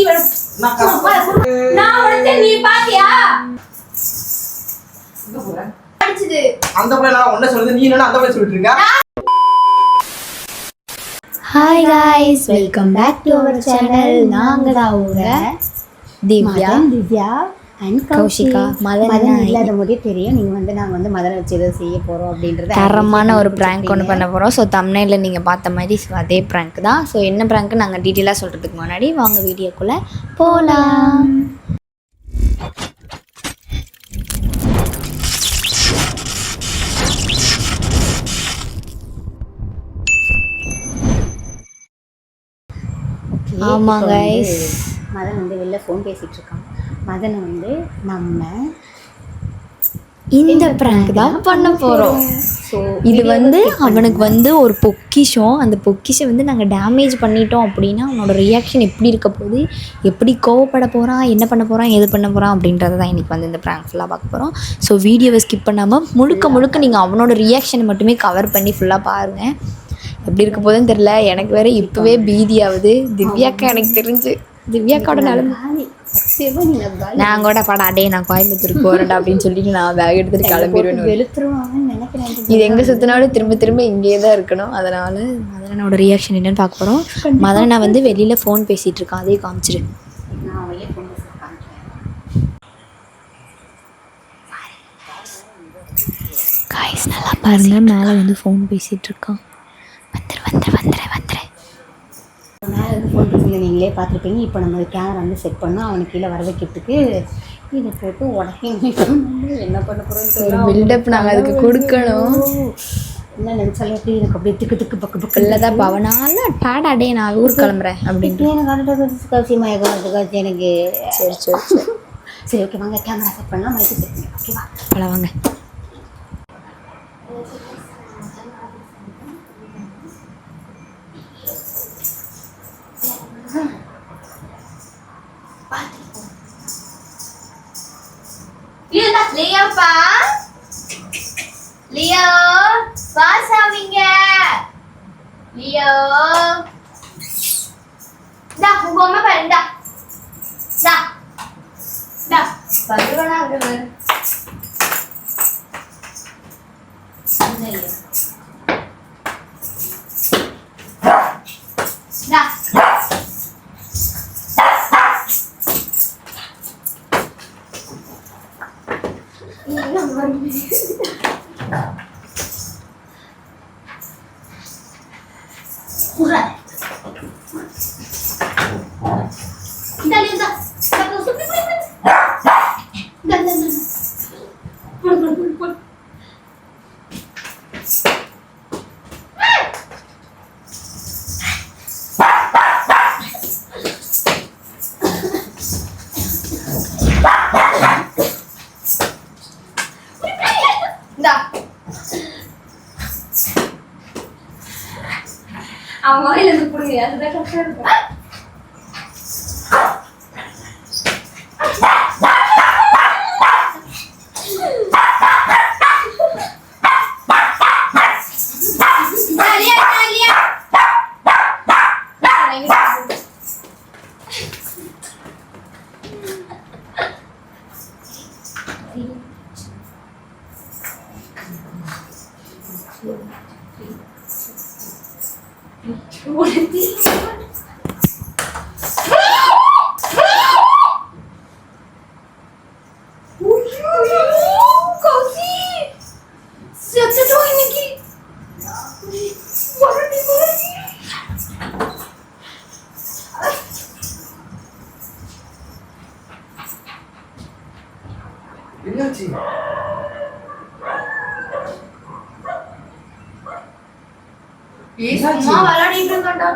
நான் கஷ்டம். நான் உனக்கு நீ பாத்தியா? அடிச்சது அந்த பிள்ளை நான் ஒன்ன சொல்லுது நீ என்ன அந்த பிள்ளை சொல்லிட்டு இருக்க hi guys welcome back to our channel நாங்க தான் உங்க திவ்யா. திவ்யா. அண்ட் கௌஷிகா, மதன் இல்லாத போதே தெரியும். நீங்க வந்து நாங்க வந்து மதனை வச்சு ஏதோ செய்ய போறோம் அப்படின்றது தரமான ஒரு ப்ராங்க் ஒன்று பண்ண போகிறோம் ஸோ தமிழில் நீங்கள் பார்த்த மாதிரி அதே ப்ராங்க் தான். ஸோ என்ன ப்ராங்க் நாங்கள் டீட்டெயிலாக சொல்கிறதுக்கு முன்னாடி வாங்க வீடியோக்குள்ளே போகலாம் ஆமா guys. மதன் வந்து வெளில ஃபோன் பேசிட்டு இருக்கான். மதனை வந்து நம்ம இந்த ப்ராங்க் தான் பண்ண போகிறோம் ஸோ இது வந்து அவனுக்கு வந்து ஒரு பொக்கிஷம். அந்த பொக்கிஷம் வந்து நாங்கள் டேமேஜ் பண்ணிட்டோம் அப்படின்னா அவனோட ரியாக்ஷன் எப்படி இருக்க போகுது? எப்படி கோவப்பட போகிறான் என்ன பண்ண போகிறான் எது பண்ண போகிறான் அப்படின்றத தான் இன்றைக்கி வந்து இந்த ப்ராங்க் ஃபுல்லாக பார்க்க போகிறோம் ஸோ வீடியோவை ஸ்கிப் பண்ணாமல் முழுக்க முழுக்க நீங்கள் அவனோட ரியாக்ஷனை மட்டுமே கவர் பண்ணி ஃபுல்லாக பாருங்கள் எப்படி இருக்க போதுன்னு தெரில எனக்கு வேற இப்போவே பீதியாகுது. திவ்யாக்கா எனக்கு தெரிஞ்சு. திவ்யாக்காவோட நிலமை நான் கூட படா டே நான் கோயம்புத்தூருக்கு போகிறேன்டா அப்படின்னு சொல்லிட்டு நான் பேக் எடுத்துகிட்டு கிளம்பிடுவேன் இது எங்கே சுற்றினாலும் திரும்ப திரும்ப இங்கேயே தான் இருக்கணும். அதனால மதனனோட ரியாக்ஷன் என்னன்னு பார்க்க போகிறோம் மதனனை வந்து வெளியில் ஃபோன் பேசிகிட்டு இருக்கான். அதையும் காமிச்சிரு. காய்ஸ் நல்லா பாருங்க மேலே வந்து ஃபோன் பேசிகிட்டு இருக்கான். வந்துரு வந்துரு வந்துரு வந்துரு. மேலே வந்து ஃபோன் பேசுங்க நீங்களே பார்த்துருப்பீங்க. இப்போ நம்ம கேமரா வந்து செட் பண்ணோம். அவனுக்கு கீழே வர வைக்கிறதுக்கு இதை போட்டு உடனே என்ன பண்ண போகிறோம்னு ஒரு பில்டப் நாங்கள் அதுக்கு கொடுக்கணும். என்ன நினச்சாலும் எப்படி எனக்கு அப்படியே திக்கு திக்கு பக்கு பக்கு இல்லை தான் பவனால டாடா டே நான் ஊர் கிளம்புறேன் அப்படின்ட்டு எனக்கு அடுத்த கௌசி மயக்கம் எனக்கு சரி சரி சரி. ஓகே வாங்க கேமரா செட் பண்ணலாம். மைக்கு செட் பண்ணலாம். ஓகேவா வாங்க. லியோப்பா லியோ பாஸ் ஆவீங்க. லியோ. டா உங்க அம்மா பாரு டா டா டா வருவனா 你在上片呢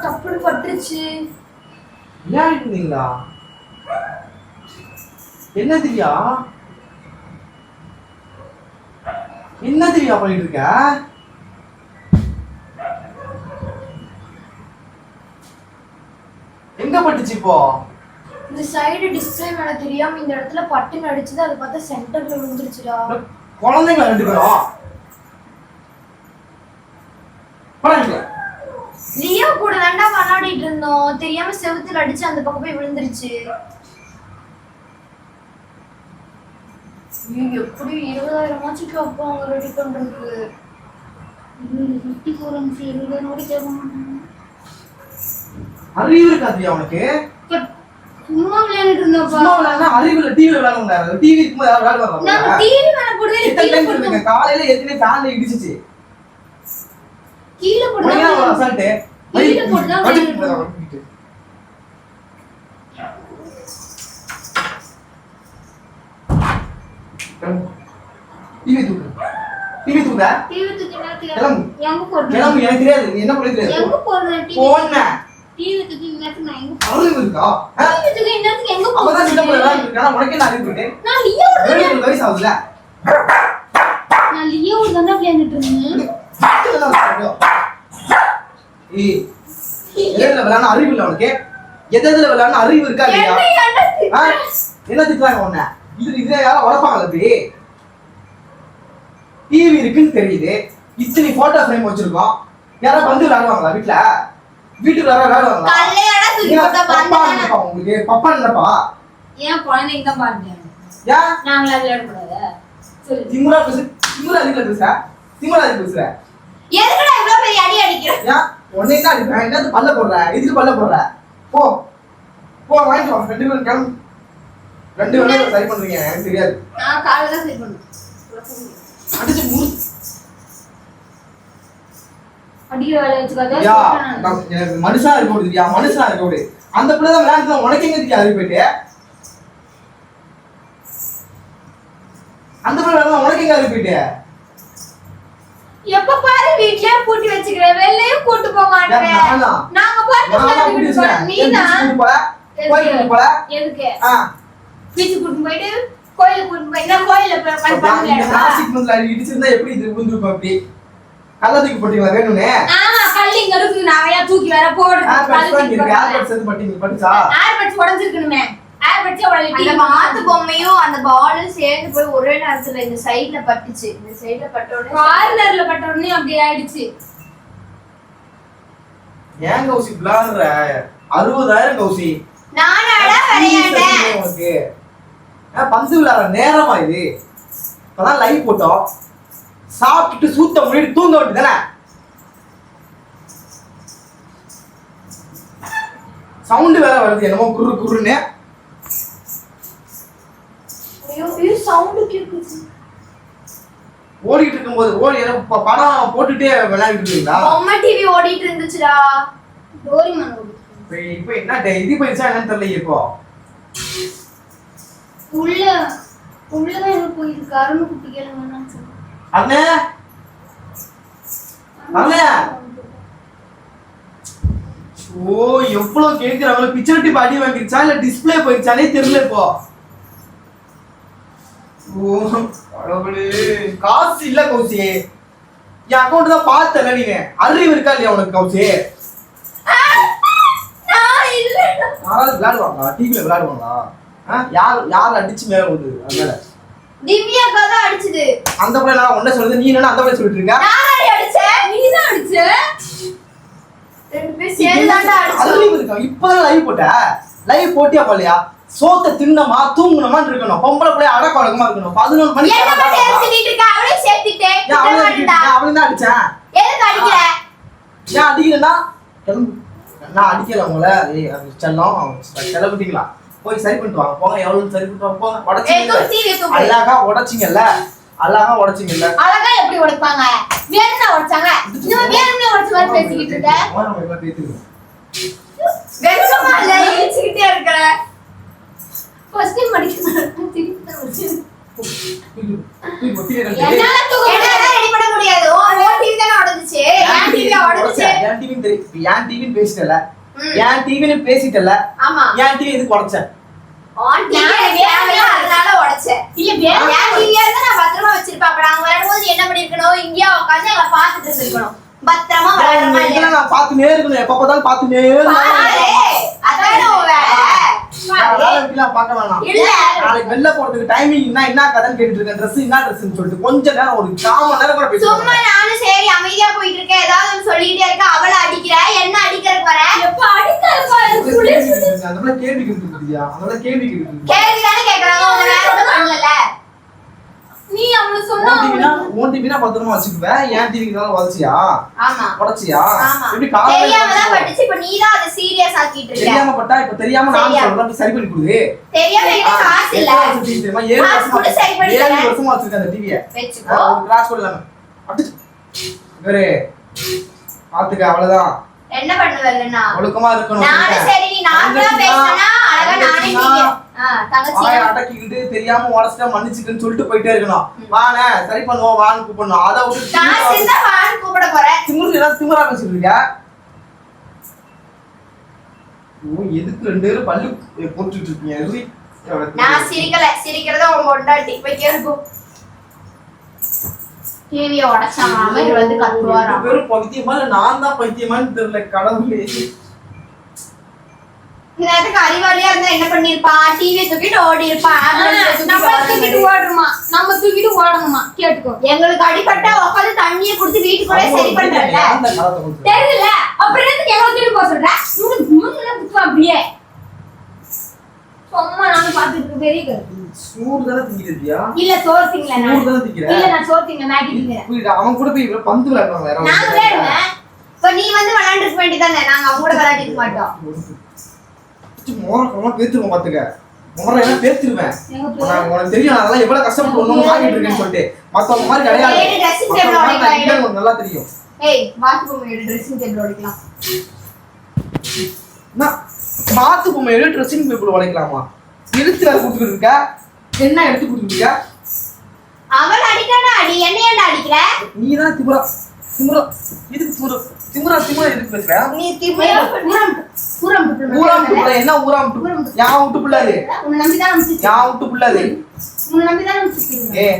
தப்புன்னு பட்டுருச்சு. ஏன் இருந்தீங்களா என்ன திவ்யா என்ன திவ்யா பண்ணிட்டு இருக்க எங்க பட்டுச்சு இப்போ? இந்த சைடு டிஸ்பிளே மேல தெரியாம இந்த இடத்துல பட்டுன்னு அடிச்சது அது பார்த்தா சென்டர்ல விழுந்துருச்சுடா. குழந்தைங்களா ரெண்டு பேரும் போடாதீங்க லியோ கூட தாண்டா விளையாடிட்டு இருந்தோம் தெரியாம செவுத்துல அடிச்சு அந்த பக்கம் போய் விழுந்துருச்சு. எப்படி இருபதாயிரமாச்சும் அப்பா அவங்க ரெடி பண்றது? ஃபிஃப்டி ஃபோர் எம்சி இருபதாயிரம் கூட கேட்க மாட்டாங்க அறிவு இருக்கா திவ்யா உனக்கு? சும்மா விளையாண்டுட்டு இருந்தோம்ப்பா சும்மா விளையாடுனா டிவி விளையாட முடியாது. டிவி இருக்கும்போது டிவி மேல போடுவே எத்தனை டைம் சொல்லுங்க காலையில ஏற்கனவே ஃபேன்ல இடிச்சிச்சு. கீழே அசால்ட்டு விளையாடுறோம். டிவி தூக்கு. டிவி தூக்க டிவி தூக்கி நேரத்துக்கு கிளம்பு. எங்க போடுறேன் கிளம்பு எனக்கு தெரியாது. நீ என்ன பண்ணி தெரியாது? எங்க போடுறேன் டிவி போன டிவி தூக்கி நேரத்துக்கு நான் எங்க அறிவு இருக்கா? ஆ? டிவி தூக்கி நேரத்துக்கு எங்க அப்பதான் சின்ன பிள்ளை போடுறேன் விளையாண்டு இருக்கா உனக்கு என்ன அறிவு இருக்கு நான் லியோட ஏழு வயசு ஆகுதுல நான் லியோட தானே விளையாண்டுட்டு இருந்தேன். ஏய், எதுல விளையாட அறிவு இல்ல உனக்கு? எது எதுல விளையாட அறிவு இருக்கா இல்லையா? என்ன திட்டுறாங்க. உன்ன? இது இதுல யாரும் டிவி இருக்குன்னு தெரியுது. இத்தனை போட்டோ ஃப்ரேம் வச்சிருக்கோம். யாராவது வந்து விளையாடுவாங்களா வீட்ல? வீட்டுக்கு யாராவது விளையாடுவாங்களா? உங்களுக்கு. பப்பா நினைப்பா ஏன் குழந்தைங்க தான் பாருங்க ஏன் நாங்களா விளையாட கூடாதா சொல்லு. திமுறா பேசு. திமுறா அதிகல பேசுற? திமுறா அதிகம் பேசுற? எதுக்குடா இவ்வளவு பெரிய அடி அடிக்கிற? உன்னை தான் என்னது பல்ல போடுற? இதுக்கு பல்ல போடுற? போ. போ வாங்கிட்டு வா. ரெண்டு பேரும் கிளம்பு. ரெண்டு பேரும் சரி பண்றீங்க. எனக்கு தெரியாது. நான் காலைல தான் சரி பண்ணுவேன். அடிச்சு மூணு வச்சுக்காத. யா எனக்கு மனுஷனா இருக்க யா மனுஷனா இருக்க அந்த பிள்ளை தான் விளையாண்டு உனக்கு எங்க தெரியும்? அது போயிட்டு. அந்த பிள்ளை உனக்கு எங்க அது போயிட்டு? எப்ப பாரு வீட்லயே பூட்டி வச்சுக்கிற வெளிலயும் கூட்டு போக மாட்டேன்? நாங்க பாட்டு நான்? எதுக்கு? ஆ. பீச்சு கூட்டு போயிட்டு கோயிலுக்கு கூட்டு போய் நான் கோயில இடிச்சிருந்தா எப்படி இது விழுந்திருக்கும் அப்படி? கல்ல தூக்கி போட்டீங்களா வேணும்னே? ஆமா கல் இங்க இருக்கு நிறைய தூக்கி வேற போடுறது பட்டீங்க? ஏர்பட்ஸ் உடைஞ்சிருக்கணுமே. ஏர்பட்ஸே அந்த உடையிட்டு மாத்து பொம்மையும் அந்த பாலும் சேர்ந்து போய் ஒரே நேரத்துல இந்த சைடுல பட்டுச்சு. இந்த சைடுல பட்ட உடனே கார்னர்ல பட்ட உடனே அப்படி ஆயிடுச்சு. ஏன் கௌசி விளையாடுற? அறுபதாயிரம் கௌசி. நானாடா விளையாண்டேன் உனக்கு. பந்து விளையாடுற நேரமா இது? இப்பதான் லைவ் போட்டோம். சாப்பிட்டுட்டு சூத்த முடிட்டு தூங்க வேண்டியதானே சவுண்ட் வேற வருது என்னமோ குரு குருன்னு ஐயோ ஐயோ சவுண்ட் கேக்குது ஓடிட்டு இருக்கும்போது ஓடி படம் போட்டுட்டே விளையாடிட்டு இருக்கீங்களா பொம்மை டிவி ஓடிட்டு இருந்துச்சுடா. டோரிமான். இப்ப இப்ப என்ன இது போயிடுச்சா என்னன்னு தெரியல இப்போ. உள்ள உள்ளதான் எனக்கு போயிருக்கு. அருண் குட்டி கேளுங்கன்னு அண்ணே அண்ணே ஓ எவ்வளவு கேக்குறாங்களோ. பிக்சர் டிப் அடி வாங்கிருச்சா? இல்ல டிஸ்ப்ளே போயிருச்சானே தெரியல இப்போ. காசு இல்ல கௌசி. என் அக்கௌண்ட் தான் பார்த்தல நீங்க அறிவு இருக்கா இல்லையா உனக்கு கௌசி? நான் யாராவது விளையாடுவாங்களா? டிவில விளையாடுவாங்களா? யார் யார் அடிச்சு மேல விடுது அதனால தான் அடிச்சது. அந்த பிள்ளை நான் சொல்லுது நீ என்ன அந்த பிள்ளை சொல்லிட்டு இருக்க யாரடி அடிச்ச? நீ தான் அடிச்ச? ரெண்டு சேர்ந்து அடிச்சோம். இருக்கா. இப்பதான் லைவ் போட்ட. லைவ் போட்டியா போலையா சோத்த தின்னமா தூங்கணுமான்னு இருக்கணும். பொம்பளை பிள்ளைய வழக்கமா இருக்கணும். பதினொன்று அவளையும் அடிக்க- ஏன் அவளையும் தான் அடிச்சேன் எதுக்கு அடிக்கிற? ஏன் அடிக்கிறேன்னா. நான் அடிக்கல உங்களை. செல்லம். செலவிட்டீங்களா? போய் சரி பண்ணிட்டு வாங்க. போங்க எவ்வளவு சரி பண்ணிட்டு வாங்க. போங்க. தூக்கு அழகா உடச்சிங்கல்ல? அழகா உடச்சிங்கல்ல? அழகா எப்படி உடைப்பாங்க? வேணும்னா உடைச்சாங்க. இன்னும் வேணும்னே உடைச்ச மாதிரி பேசிக்கிட்டு இருக்க. ஓரம் எல்லாம் பேத்துக்கணும். வெறுமா இல்ல இழிச்சுக்கிட்டே இருக்கிற. ஃபர்ஸ்ட் டைம் அடிக்கிறேன் திருப்பி தான் உடைச்சேன். தூக்கி தூக்கி ஒத்திலே ரெண்டு. என்னால தூக்க என்னால ரெடி பண்ண முடியாது. ஓ டிவி தானே உடஞ்சுச்சு என் டிவி உடஞ்சுச்சு என் டிவின்னு தெரியும் இப்ப என் டிவின்னு பேசிட்டல ம். என் டிவின்னு பேசிட்டல ஆமா. என் டிவி எதுக்கு உடைச்சேன்? ஆன் டிவி வேலையா அதனால உடைச்சேன். இல்ல வேற என் டிவியா இருந்தா நான் பத்திரமா வச்சிருப்பேன். அப்ப நாங்க வரும்போது என்ன பண்ணிருக்கணும்? இங்கேயே உட்காந்து எங்களை பாத்துட்டு இருந்திருக்கணும். பத்திரமா இல்லையா இதெல்லாம் நான் பார்த்துனே இருக்கணும்? எப்ப பார்த்தாலும் பார்த்துனே பாரு, அதானே. இருக்கணும் பார்க்க வேணாம் இல்ல. நாளைக்கு வெளில போறதுக்கு டைமிங் என்ன என்ன கதைன்னு கேட்டுட்டு இருக்கேன் ட்ரெஸ் என்ன ட்ரெஸ்ன்னு சொல்லிட்டு கொஞ்ச நேரம் ஒரு கால் மணி நேரம் கூட சும்மா பேசுவேன் நானும் சரி அமைதியா போயிட்டு இருக்கேன் ஏதாவது சொல்லிட்டே இருக்கேன் அவளை அடிக்கிற என்ன அடிக்கிறதுக்கு வர? எப்ப அடிக்க அந்த பிள்ளை கேள்வி கேட்டுருக்கியா அதனால கேள்வி கேட்டுருக்கு கேள்வி தானே கேக்குறாங்க உங்க வேற ஒண்ணும் பண்ணல நீ அவளை சொன்னா உன் டிவினா பத்திரமா வச்சுக்குவேன் என் டிவிக்கு தான் உதச்சியா ஆமா. உடச்சியா? ஆமா. எப்படி காலையில தெரியாம தான்? பட்டுச்சு. இப்ப நீ தான் அதை சீரியஸ் ஆக்கிட்டு இருக்க. தெரியாம பட்டா இப்ப தெரியாம நான். சொல்றேன் சரி பண்ணி கொடு தெரியாம என்கிட்ட காசு இல்ல. வருஷம் தெரியுமா? ஏழு காசு வருஷமா கூட சரி பண்ணி தரேன். வருஷமா வச்சிருக்கேன் அந்த டிவியை வச்சுக்கோ. கிளாஸ் கூட இல்லாம. இவரு பாத்துக்க அவ்வளவுதான். என்ன பண்ணுவல்லன்னா ஒழுக்கமா இருக்கணும். நானும் சரி நீ தங்கச்சினா- பேசினா அழகா நானே நீங்க அடக்கிக்கிட்டு தெரியாம உடச்சிட்டா மன்னிச்சுக்கன்னு சொல்லிட்டு போயிட்டே இருக்கணும் வாண்ணே சரி பண்ணுவோம் வான்னு கூப்பிடணும். அதை விட்டு கூப்பிட போறேன். திமுரு ஏதாவது திமுறா பேசிட்டு ஓ எதுக்கு ரெண்டு பேரும் பல்லு போட்டுட்டு இருக்கீங்க? எதுக்கு? நான் சிரிக்கல. சிரிக்கிறத உன் பொண்டாட்டி போய் கேட்கும் டிவிய உடைச்சான். அவர் வந்து கத்துவாராம். பைத்தியமா? நான் தான் பைத்தியமான்னு தெரியல கடவுளே. நேரத்துக்கு அறிவாளியா இருந்தா என்ன பண்ணிருப்பான் டிவியை தூக்கிட்டு ஓடி நம்ம தூக்கிட்டு. ஓடுறோமா? நம்ம தூக்கிட்டு ஓடணுமா? கேட்டுக்கோ. எங்களுக்கு அடிபட்டா உட்காந்து தண்ணியை குடிச்சு வீட்டுக்குள்ளே சரி பண்றல கொடுத்து தெரியல அப்புறம் என்னத்துக்கு எவ்வளவு தூக்கிட்டு போக சொல்ற? இவனுக்கு முன்ன குத்துவா அப்படியே? சும்மா நானும் பாத்துட்டு பெரிய கருத்து சூடு தானே திங்கிறதியா இல்ல சோறு திங்கல சூடு நான் தானே திங்கிற? இல்ல நான் சோறு திங்க மேகி திங்கிறேன் புரியுதா அவன் கூட போய் இவ்வளவு பந்து விளையாடுவாங்க வேற நாங்க ஒண்ணும் விளையாடுவேன் இப்ப நீ வந்து விளையாண்டுருக்க வேண்டியதானே நாங்க அவங்க கூட விளையாடிக்க மாட்டோம். மோரம் பேத்துருவோம் பாத்துக்க மோரம் எல்லாம் பேத்துருவேன் உனக்கு தெரியும் அதெல்லாம் எவ்வளவு கஷ்டப்பட்டு ஒண்ணும் வாங்கிட்டு இருக்கேன்னு சொல்லிட்டு. மத்தவங்க மாதிரி கிடையாது. நல்லா தெரியும். ட்ரெஸ்ஸிங் டேபிள் உடைக்கலாமா. வேற கொடுத்துட்டு இருக்க. என்ன எடுத்து கொடுத்துட்டு இருக்க? அவன் அடிக்கானா அடி என்ன ஏன்டா அடிக்கிற? நீ தான் திமுறா திமுறா எதுக்கு திமுறா திமுறா திமுறா எதுக்கு பேசுற நீ திமிரா ஊரம் ஊரம் ஊராம் விட்டு ஏன்னா ஊராம் விட்டு யான் விட்டு பிள்ளாது உன்னை நம்பிதான் நம்ம சுத்தி யான் விட்டு பிள்ளாது உன்னை நம்பிதான் நம்ம சுத்தி ஏ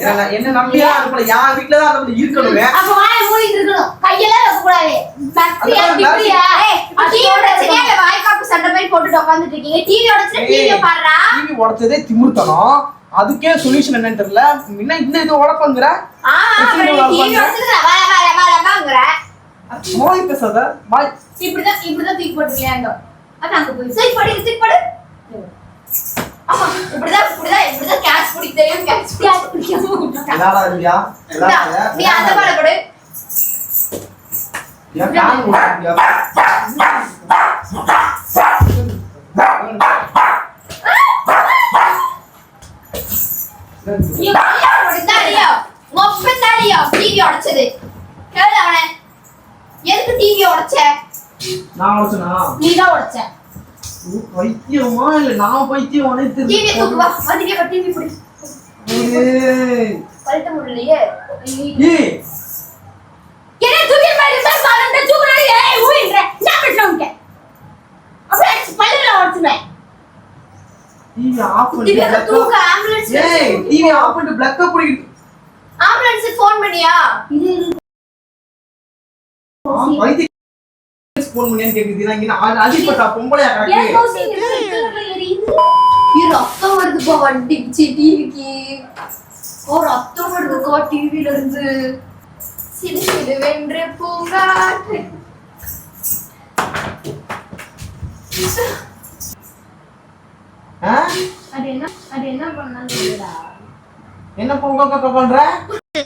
என்ன என்ன நம்பியா அனுப்பல என் வீட்டுல தான் அந்த இருக்கணுமே. அப்ப வாயை மூடிட்டு இருக்கணும். கையெல்லாம் வைக்க கூடாது பக்தியா டிவி பிரச்சனையா இல்ல வாய்க்காப்பு சண்டை மாதிரி போட்டுட்டு உட்காந்துட்டு இருக்கீங்க. டிவி உடச்சுட்டு டிவிய பாடுறா. டிவி உடைச்சதே திமிர்த்தனம் அதுக்கே சொல்யூஷன் என்னன்னு தெரியல. என்ன இந்த இது வரங்கிற மோய் பேசாத. பாய் இப்படிதான் இப்படிதான் தூக்கி போட்டுருக்கியா இருந்தோம் அது அங்க போய் தூக்கி போடு போடு. ஆமா இப்படிதான் இப்படிதான் இப்படிதான் கேட்ச் பிடிக்க தெரியும் கேட்ச் பிடிக்காம? இல்லையா நீ அந்த பாட ஏன் ஓடுறியா டிவி உடைச்சது கேளு அவனை எதுக்கு டிவி உடைச்ச நான் உடைச்சனா நீதான் உடைச்ச ஓ, பைத்தியமா இல்ல நான் பைத்தியம் டிவி தூக்கு வா மதிய டிவி பிடி கழட்ட முடியலையே ஏய் என்ன தூக்கி மாதிரி சார் சாலண்ட தூக்குறாரு ஏய் ஊயின்ற நான் பேசுறேன் உனக்கு அப்படியே அடிச்சு பல்லுல உடைச்சுவேன் டிவி ஆஃப் ஆம்புலன்ஸ் ஏய் டிவி ஆஃப் பண்ணிட்டு பிளக்க பிடிக்கிட்டு ஆம்புலன்ஸ் ஃபோன் பண்ணியா? இது வைத்திய ஃபோன் பண்ணியான்னு கேக்குது. நான் இங்க பொம்பளையா கிடக்கு. ரத்தம் வருதுப்பா வண்டிச்சு டிவிக்கு. ஓ ரத்தம் வருதுக்கா டிவில இருந்து. சிறு சிறு வென்று பூங்காற்று. என்ன பூங்கக்க பண்ற?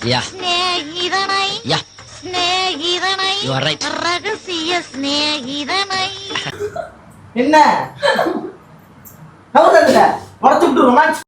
யா. ஸ்நேகிதனை யா. ஸ்நேகிதனை யூ ஆர் ரைட் ரகசிய ஸ்நேகிதனை என்ன? கவுதல்ல உடச்சு உடச்சு